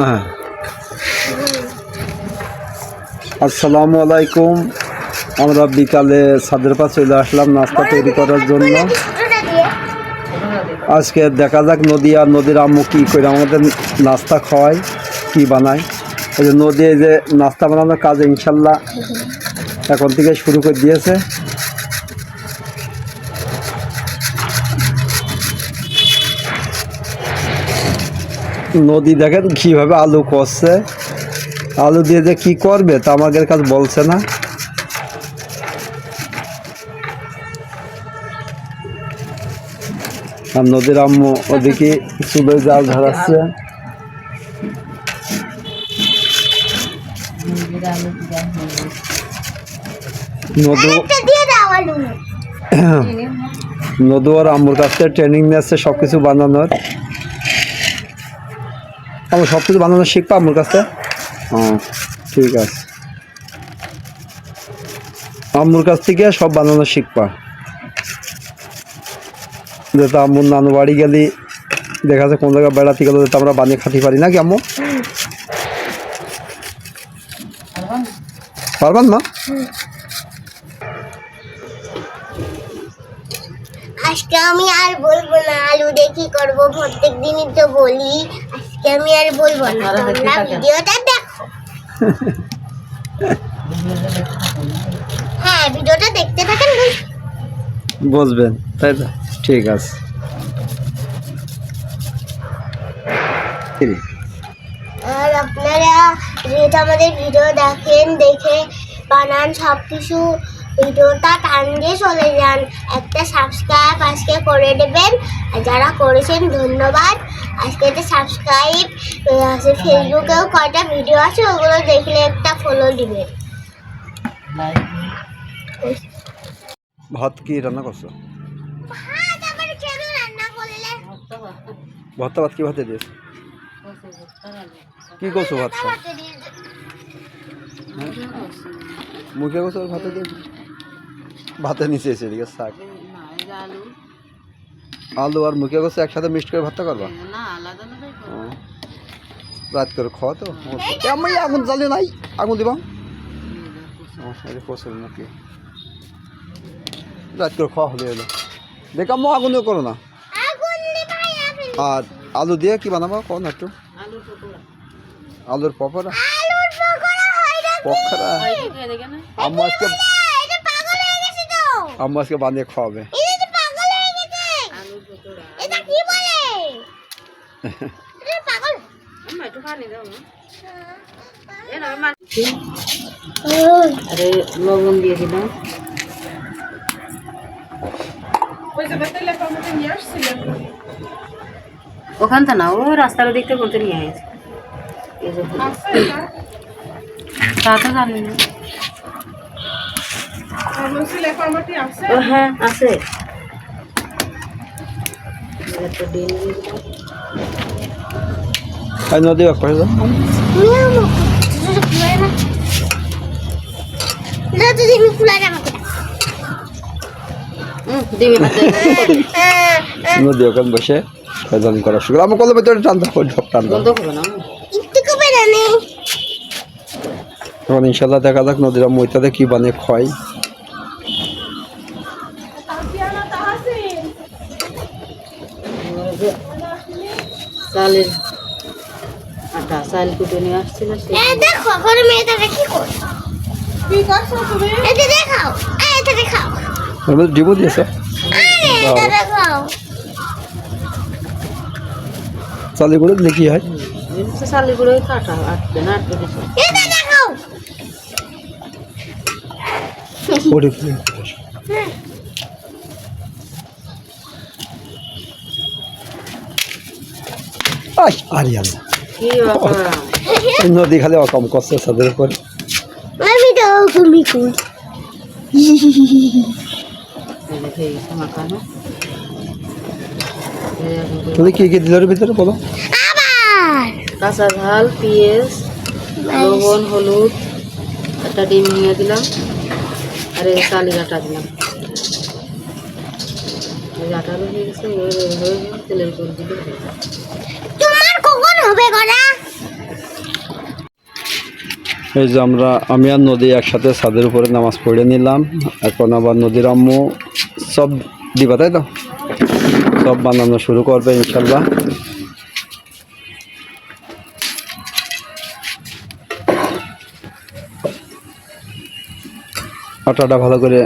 হ্যাঁ। আসসালামু আলাইকুম। আমরা বিকালে ছাদের পাশে চলে আসলাম নাস্তা তৈরি করার জন্য। আজকে দেখা যাক নদী আর নদীর আম্মু কী করে আমাদের নাস্তা খাওয়ায়, কী বানায়। এই যে নদী যে নাস্তা বানানোর কাজ ইনশাল্লাহ এখন থেকে শুরু করে দিয়েছে। নদী দেখেন কীভাবে আলু করছে আলু দিয়ে যে কী করবে তা আমাদের কাছে বলছে না। আর নদীর আম্মু ওদিকে চুলে জাল ধরাচ্ছে। নদু দিয়ে দাও আলু। নদু আর আম্মুর কাছ থেকে ট্রেনিং নিয়েছে সব কিছু বানানোর। আমার সব কিছু বানানো শিখবা আম্মুর কাছে। হ্যাঁ ঠিক আছে। আম্মুর কাছ থেকে সব বানানো শিখবা। যেহেতু আম্মুর নানু বাড়ি গেলি দেখা যাচ্ছে কোন জায়গায় বেড়াতে গেলে তো আমরা বানিয়ে খাতে পারি নাকি আম্মু? পারবেন মা? আজকে আমি আর বলব না আলু কি করব? প্রত্যেক দিনই তো বলি। আজকে আমি আর বলব না তোমরা ভিডিওটা দেখো। হ্যাঁ ভিডিওটা দেখতে থাকেন বুঝ- বুঝবেন তাই তো? ঠিক আছে। আর আপনারা যেহেতু আমাদের ভিডিও দেখেন দেখে বানান সব কিছু ভিডিওটা টান দিয়ে চলে যান। একটা সাবস্ক্রাইব আজকে করে দেবেন। আর যারা করেছেন ধন্যবাদ। আজকে একটা সাবস্ক্রাইব আছে ফেসবুকেও কয়টা ভিডিও আছে ওগুলো দেখলে একটা ফলো দিবেন। ভাত কি রান্না করছ? ভর্তা ভাত কি ভাতে দিয়েছ? কি করছ ভাত। মুখে করছ ভাতে দিয়েছ? ভাতে নিচে এসে এদিকে শাক আলু। আর মুখে করছ একসাথে মিক্সড করে ভাতটা করবা? ও। রাত করে খাওয়া তো? আমি আগুন জ্বালিয়ে নাই। আগুন দিবা? পছন্দ নাকি। রাত করে খাওয়া হলে এলো। করো না। আগুন নিভাই আপনি আর আলু দিয়ে কি বানাবো? কোন একটু। আলুর পকোড়া। হয় পকোড়া? আম্মু আজকে এটা পাগল হয়ে গেছে তো আম্মু আজকে বানিয়ে খাওয়াবে হয়ে। লবণ দিয়ে দিলাম। ওখান তো না ও রাস্তার দিকতে করতে নিয়ে গেছে। এই তা তো জানি না। হ্যাঁ আছে। আর নদী করে ওখানে বসে ফেজান করা শুরু আমার কলমে তো টানতে হবে টানতে ইনশাল্লাহ দেখা যাক নদীরা মইতাতে কি বানিয়ে খায় চালের আটা চাল কুটে নিয়ে আসছিল সে দেখো কি করে কি করছ তুমি? এটা দেখাও এটা দেখাও। দিয়েছে এটা দেখাও। দিলে কি হয়? চালের গুঁড়ো কাটা আটবে না আটবে এটা দেখাও। আই আরে কি নদী খালি অকম করছে তাদের উপরে। আমি তো তুমি কি কি দিল ভিতরে বলো? আবার! কাঁচা ঝাল পেঁয়াজ লবণ হলুদ একটা ডিম নিয়ে দিলাম আর এই চালের আটা দিলাম। আটালো হয়ে গেছে তেলের উপর দিলে হয়ে যাবে। তোমার কখন হবে গড়া এই যে আমরা, আমি আর নদী একসাথে ছাদের উপরে নামাজ পড়ে নিলাম। এখন আবার নদীর আম্মু সব দিবা, তাই তো? সব বানানো শুরু করবে, ইনশাল্লাহ। আটাটা ভালো করে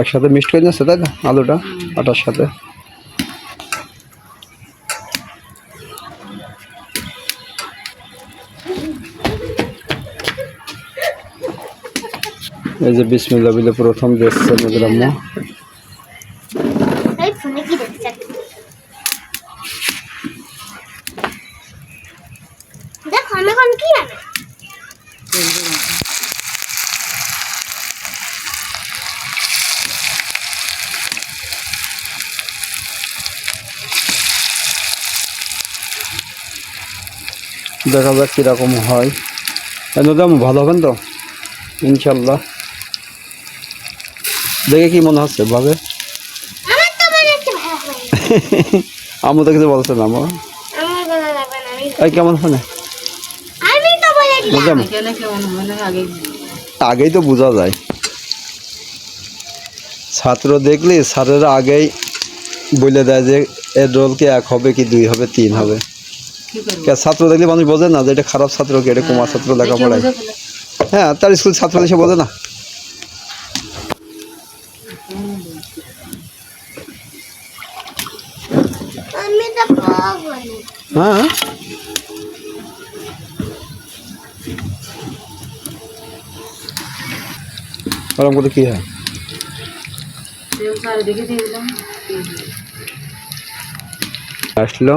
একসাথে মিক্সড করে নিচ্ছে তাই তো? আলুটা, আটার সাথে। এই যে বিসমিল্লা বিলে প্রথম দেখছে আম্মু দেখছেন দেখো যাক কীরকম হয়। আম্মু ভালো হবেন তো? ইনশাল্লাহ। দেখে কি মনে হচ্ছে ভাবে আমার তো মনে কিছু বলছে না আমার আমি এই কেমন হয় না আমি তো বলে দিলাম। নদী আম্মু এখানে কেমন হয় না আগে আগেই তো বোঝা যায়। ছাত্র দেখলে স্যারেরা আগেই বলে দেয় যে এর রোল কি এক হবে কি দুই হবে তিন হবে। কে ছাত্র দেখলে মানুষ বোঝে না যে এটা খারাপ ছাত্র কি এটা কুমার ছাত্র লেখাপড়ায়। হ্যাঁ তার স্কুল ছাত্র এসে বোঝে না আমি তো বলি হ্যাঁ? ওরকম করে কি হয়? আসলো।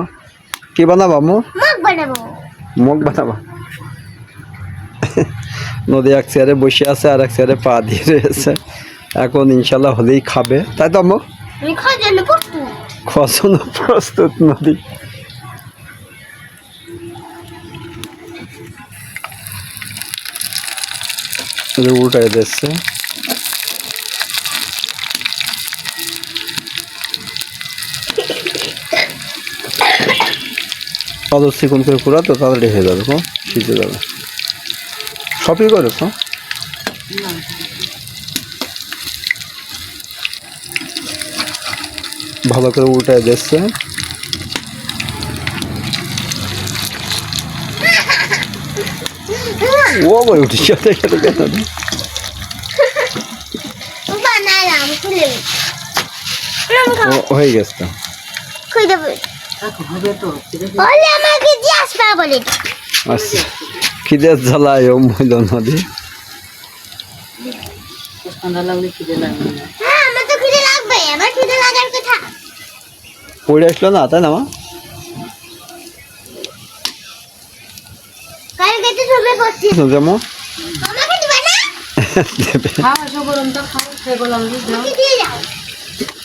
কি বানাবা মুখ বানাবো। মুখ বানাবা। নদী এক চেয়ারে বসে আছে আর এক চেয়ারে পা দিয়ে রয়েছে। এখন ইনশাল্লাহ হলেই খাবে। তাই তো আম্মু? জন্য প্রস্তুত নদী। যে উল্টাই দিচ্ছে। কত চিকন করে পুরা তো তাড়াতাড়ি হয়ে যাবে কো সিজে যাবে। সবই করে তো ভালো করে উল্টায় দিচ্ছে। ও বই উঠে সাথে সাথে কেন হয়ে গেছে আচ্ছা। খিদের জ্বালায় ও মহিলা নদী। হ্যাঁ আমার তো খিদে লাগবে আমার খিদে লাগার কথা। পড়ে আসলো না তাই না মা কালকে তো সবে করছি যেমন আমাকে দিবে না দেবে খাও এসো গরমটা খাও খেয়ে গরম দিয়ে দাও আমাকে যাও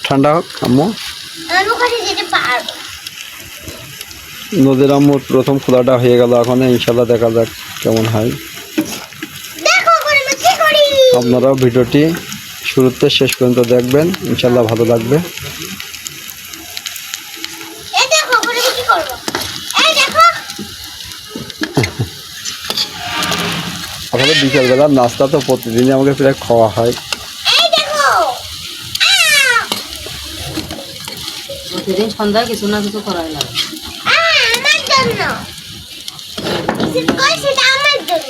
ঠান্ডা হোক, আম্মু। নদীর আম্মুর প্রথম খোলাটা হয়ে গেল, এখন ইনশাল্লাহ দেখা যাক কেমন হয়। আপনারাও ভিডিওটি শুরুতে শেষ পর্যন্ত দেখবেন, ইনশাল্লাহ ভালো লাগবে এই দেখো করে আমি কি করব এই দেখো আসলে নাস্তা তো প্রতিদিনই আমাকে প্রায় খাওয়া হয়। এই প্রতিদিন সন্ধ্যায় কিছু না কিছু করাই লাগে। আহ, আমার জন্য। কিছু কই সেটা আমার জন্য?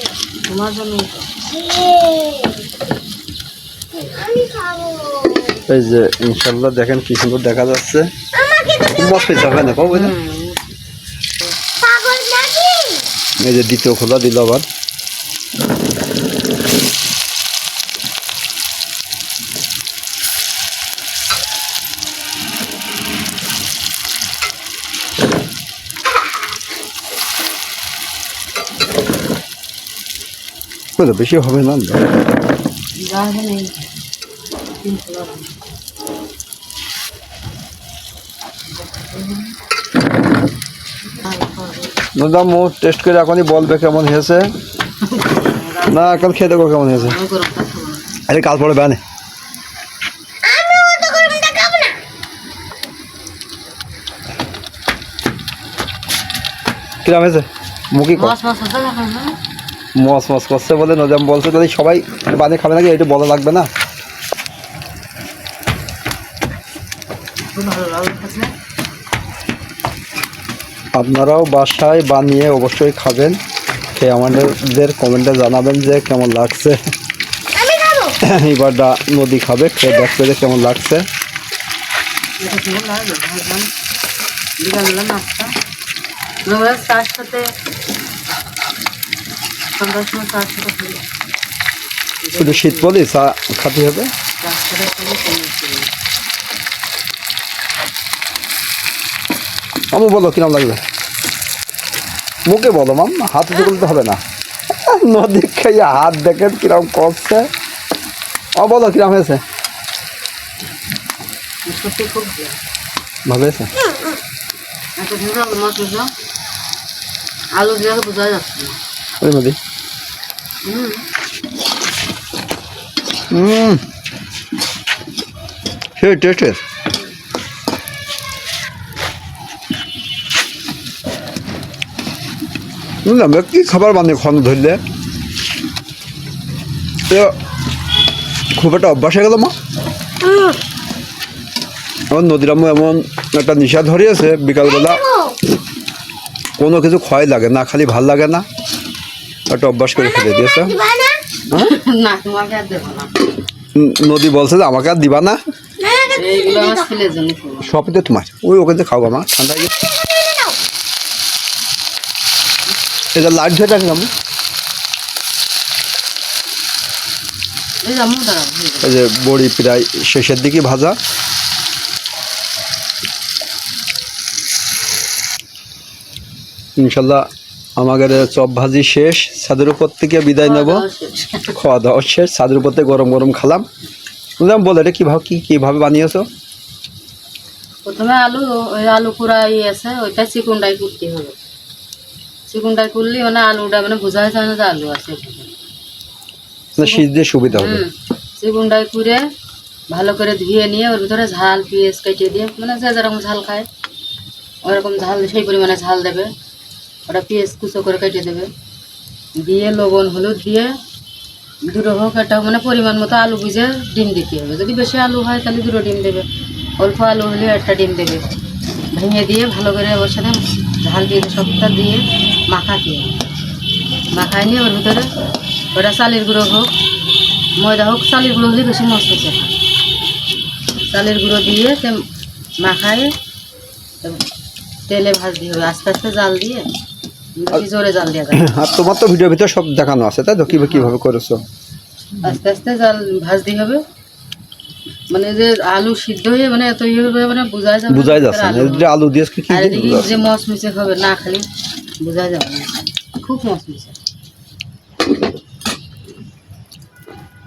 তোমার জন্য। আমি খাব। এই যে ইনশাল্লাহ দেখেন কি সুন্দর দেখা যাচ্ছে। এই যে দ্বিতীয় খোলা দিল আবার। বুঝলো, বেশি হবে না। দাদা মো টেস্ট করে এখনই বলবে কেমন হয়েছে। না এখন খেয়ে দেখো কেমন হয়েছে। আরে কাল পরে বেনে আমি অত গরমটা খাব না কিরম হয়েছে? মুখি মস মস করছে বলে নজাম বলছে তাহলে সবাই বানিয়ে খাবে নাকি? এটা বলা লাগবে না? আপনারাও বাসায় বানিয়ে অবশ্যই খাবেন। খেয়ে আমাদের কমেন্টে জানাবেন যে কেমন লাগছে। আমি খাব। এবার দা- নদী খাবে খেয়ে দেখবে যে কেমন লাগছে কেমন লাগবে ভাবলাম বিকালবেলা নাস্তা আমরা চার সাথে সন্ধ্যার সময় শুধু শীত বলি চা খাতে হবে? আমু বলো কিরম লাগবে? মুখে বলো মাম হাতে তো বলতে হবে না। নদী খেয়ে হাত দেখেন কিরম করছে। ও বলো কিরম হয়েছে? ভালো। হয়েছে? আলু দিয়ে বোঝা যাচ্ছে ওই নদী হুম সে বুঝলাম কি খাবার বানিয়ে খাওয়ানো ধরলে? খুব একটা অভ্যাস হয়ে গেল মা। আমার নদীরামু এমন একটা নিশা ধরিয়েছে বিকালবেলা। কোনো কিছু ক্ষয় লাগে না খালি ভালো লাগে না। একটা অভ্যাস করে ফেলে দিয়েছে নদী বলছে যে আমাকে আর দিবা না। সবই তো তোমার। ওই ওখানে খাও মা ঠান্ডা এটা লাইট ধরে দাঁড়াবো হয়ে এই যে বড়ি প্রায় শেষের দিকে ভাজা। ইনশাল্লাহ আমাদের চপ ভাজি শেষ ছাদের উপর থেকে বিদায় নেব। খাওয়া দাওয়া শেষ। ছাদের উপর থেকে গরম গরম খালাম। বুঝলাম বলে এটা কীভাবে কী কীভাবে বানিয়েছো? প্রথমে আলু ওই আলু পুরা ইয়ে আছে ওইটা চিকুনটাই করতে হবে। চিকুনটাই করলে মানে আলুটা মানে বোঝা যায় না যে আলু আছে দিয়ে সুবিধা হবে। চিকুনটাই করে ভালো করে ধুয়ে নিয়ে ওর ভিতরে ঝাল পেঁয়াজ কেটে দিয়ে মানে যে যেরকম ঝাল খায় ওরকম ঝাল সেই পরিমাণে ঝাল দেবে। ওটা পেঁয়াজ কুচো করে কেটে দেবে। দিয়ে লবণ, হলুদ দিয়ে দুটো হোক, একটা মানে পরিমাণ মতো আলু বুঝে ডিম দিতে হবে। যদি বেশি আলু হয়, তাহলে দুটো ডিম দেবে। অল্প আলু হলে একটা ডিম দেবে। ভেঙে দিয়ে ভালো করে ওর সাথে ঝাল দিয়ে, সবটা দিয়ে মাখাতে হবে। মাখায় নিয়ে ওর ভিতরে ওটা চালের গুঁড়ো হোক, ময়দা হোক, চালের গুঁড়ো হলে বেশি মস্ত চালের গুঁড়ো দিয়ে সে মাখায় তেলে ভাজতে হবে। আস্তে আস্তে জাল দিয়ে আর তোমার তো ভিডিওর ভিতরে সব দেখানো আছে তাই তো? কীভাবে কীভাবে করেছ? আস্তে আস্তে জাল ভাজতে হবে। মানে যে আলু সিদ্ধ হয়ে মানে এত ইয়ে হবে মানে বোঝা যাবে না। বুঝাই যাচ্ছে না। আলু যে আলু দিয়ে কি বোঝা যে মস মিশে হবে না খালি বোঝা যাবে না। খুব মস মিশে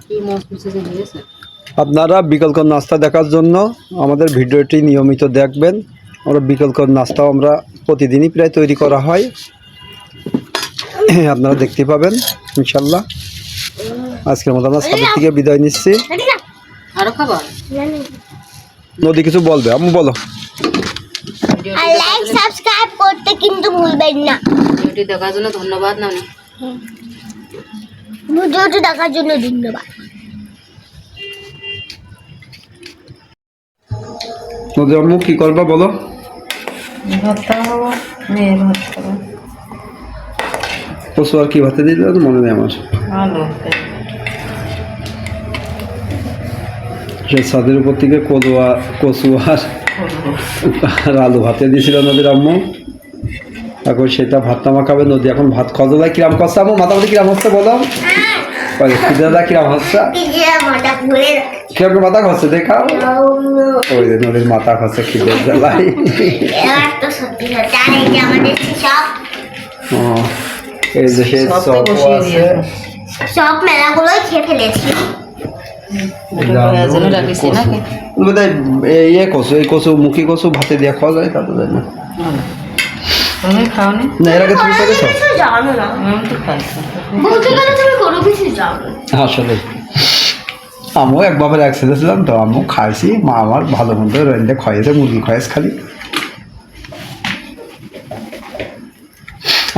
কি মস মিশে যে হয়েছে? আপনারা বিকল্প নাস্তা দেখার জন্য আমাদের ভিডিওটি নিয়মিত দেখবেন। আমরা বিকল্প নাস্তাও আমরা প্রতিদিনই প্রায় তৈরি করা হয়। আপনারা দেখতে পাবেন ইনশাল্লাহ। আজকের মতো আমরা সাদের থেকে বিদায় নিচ্ছি। না। নদী কিছু বলবে? আমি বলো। লাইক সাবস্ক্রাইব করতে কিন্তু ভুলবেন না। ভিডিওটি দেখার জন্য ধন্যবাদ নানি। ভিডিওটি দেখার জন্য ধন্যবাদ। নদী আম্মু কি করবা বলো? ভর্তা হব মেয়ে ভাত খাব পশু আর কি ভাতে দিলে মনে নেই আমার। সেই ছাদের উপর থেকে কদুয়া কচু আর আলু ভাতে দিয়েছিল নদীর আম্মু। এখন সেটা ভাত ভাতটা মাখাবে। নদী এখন ভাত খজলায় কিরাম করছে আম্মু? মাথামুটি কিরাম হচ্ছে বলো? খিদেদা কিরাম হচ্ছে? কীরকম মাথা খাচ্ছে দেখাও? ওই যে নদীর মাথা খাচ্ছে খিদের জ্বালাই তো ও, এই যে সেই চপ আছে। সব মেলাগুলোই খেয়ে ফেলেছি। এই ইয়ে কচু এই কচু মুখী কচু ভাতে দিয়ে খাওয়া যায় তা তো জানি না তুমি খাওনি? না এর আগে তুমি করেছ জানো না। আমি তো খাইছি। বলতে গেলে তুমি কোনো কিছু জানো আসলে। আমিও একবার একসাথে ছিলাম তো আমিও খাইছি মা আমার ভালো মন্দ রেন্ডে খাইয়েছে মুরগি খাইস খালি।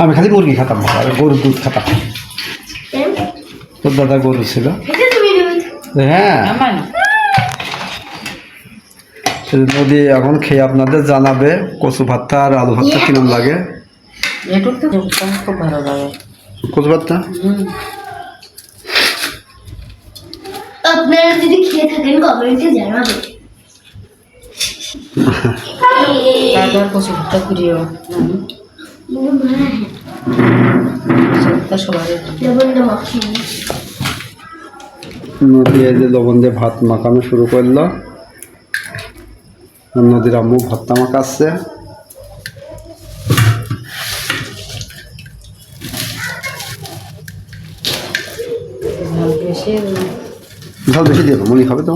আমি খালি মুরগি খেতাম আর গরুর দুধ খেতাম। তোর দাদা গরু ছিল। হ্যাঁ। নদী এখন খেয়ে আপনাদের জানাবে কচু ভাতটা আর আলু ভাতটা কিরম লাগে? এটুক তো আমার খুব ভালো লাগে। কচু ভাতটা? আপনারা যদি খেয়ে থাকেন কমেন্টে জানাবেন। তারপর কচু ভুট্টা ঘুরিয়েও নদী এই লবণ দিয়ে ভাত মাখানো শুরু করল, নদীর আম্মু ভর্তা মাখাচ্ছে। ঝাল বেশি দিয়ে মনি খাবে তো।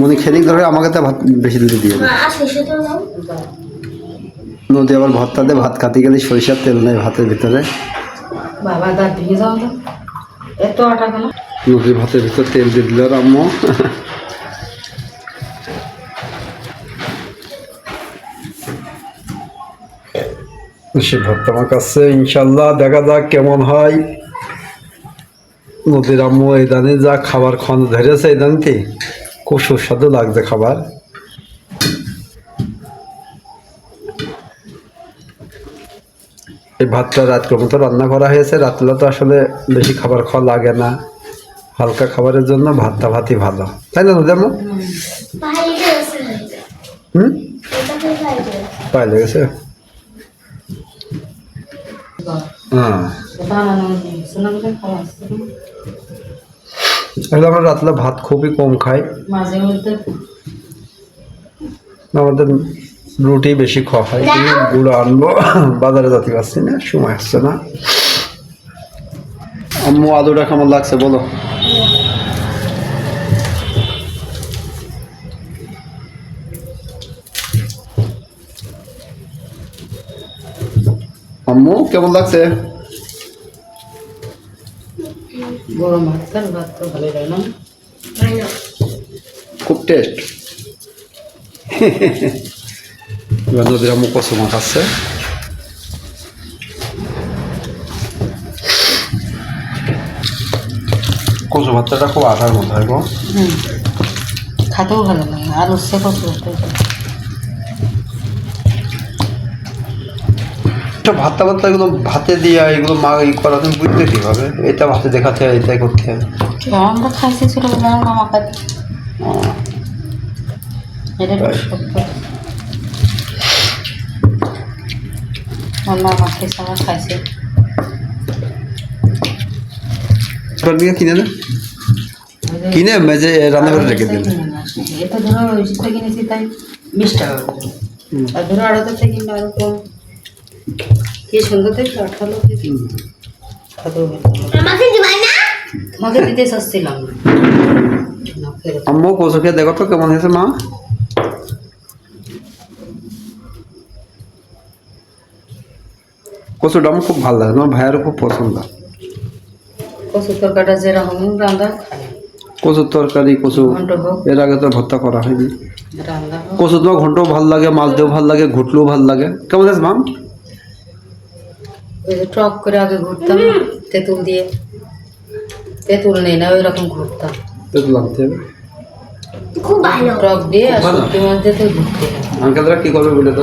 মনি খেদিক ধরে, আমাকে তো ভাত বেশি দিতে দিয়ে নদী আবার ভর্তা দিয়ে ভাত খাতে গেলে সরিষার তেল নেই ভাতের ভিতরে। বাবা দাঁত ভেঙে যাও তো। এত আটা কেন? নদীর ভাতের ভিতরে তেল দিয়ে দিল আম্মু সে ভর্তা কাছে ইনশাল্লাহ দেখা যাক কেমন হয়। নদীর আম্মু এই দানে যা খাবার খন ধরেছে এই দানিতে খুব সুস্বাদু লাগছে খাবার। এই ভাতটা রাত্রের মতো রান্না করা হয়েছে। রাত্রে তো আসলে বেশি খাবার খাওয়া লাগে না। হালকা খাবারের জন্য ভাতটা ভাতই ভালো। তাই না গেছে হুম? এটা কি বাইরে পাই লেগেছে? হ্যাঁ। আসলে আমরা রাত্রে ভাত খুবই কম খাই। আমাদের রুটি বেশি খাওয়া হয়। গুঁড়ো আনব বাজারে যাতে পারছি না সময় আসছে না। আম্মু আলুটা কেমন লাগছে বলো? আম্মু কেমন লাগছে? খুব টেস্ট এবার নদীর কচু মাখাচ্ছে কচু ভাতটা খুব আঠার মতো হয় গো। খাতেও ভালো লাগে আর উচ্ছে কচু ভাত এটা ভাতটা ভাতটা এগুলো ভাতে দিয়ে এগুলো মা ই করা তুমি বুঝতে কীভাবে? এটা ভাতে দেখাতে হয় এটাই করতে হবে আমরা খাইছি ছিল বলে আমার মামা খাইতে এটা একটু তাই। শক্ত আমার মামা খাইছে। আমার খাইছে কিনে না। কিনে মেজে রান্না করে রেখে দিন এটা ধরো ওই থেকে কিনেছি তাই বিশ টাকা আর ধরো আড়াতে থেকে কিনলে আরও কম। কি সুন্দর আঠালো তোমাকে দিতে আম্মু কচু খেয়ে দেখো তো কেমন হয়েছে মা। কচুটা আমার খুব ভালো লাগে আমার ভাইয়েরও খুব পছন্দ। কচু তরকারিটা যেরকম রান্না কচুর তরকারি কচু ঘন্ট এর আগে তো ভর্তা করা হয়নি। কচু তোমার ঘন্টও ভালো লাগে মাছ দিয়েও ভালো লাগে ঘুটলেও ভালো লাগে। কেমন আছে মাম? টক করে আগে ঘুরতাম তেঁতুল দিয়ে। তেঁতুল নেই না ওই রকম ঘুরতাম তেঁতুল আনতে হবে। খুব ভালো। টক দিয়ে আর মাছ দিয়ে তো ঘুরতে আঙ্কেলরা কি করবে বলে তো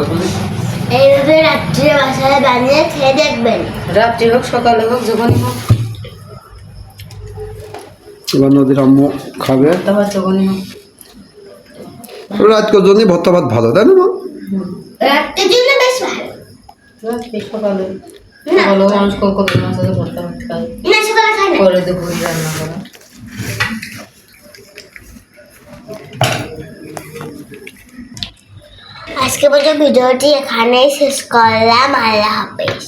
এইভাবে রাত্রে বাসায় বানিয়ে খেয়ে দেখবেন। রাত্রি হোক সকালে হোক যখনই হোক। এবার নদীর আম্মু খাবে। যখনই হোক। রাত জন্যই ভর্তা ভাত ভালো তাই না মা? রাত্রে জন্য বেশ ভালো। রাত্রি সকালে। সকালেও মানুষ কত কত মাছ ভর্তা ভাত খায়। না সকালে খাই না। পরে দুপুর রান্না করা। আজকে পর্যন্ত ভিডিওটি এখানেই শেষ করলাম আল্লাহ হাফেজ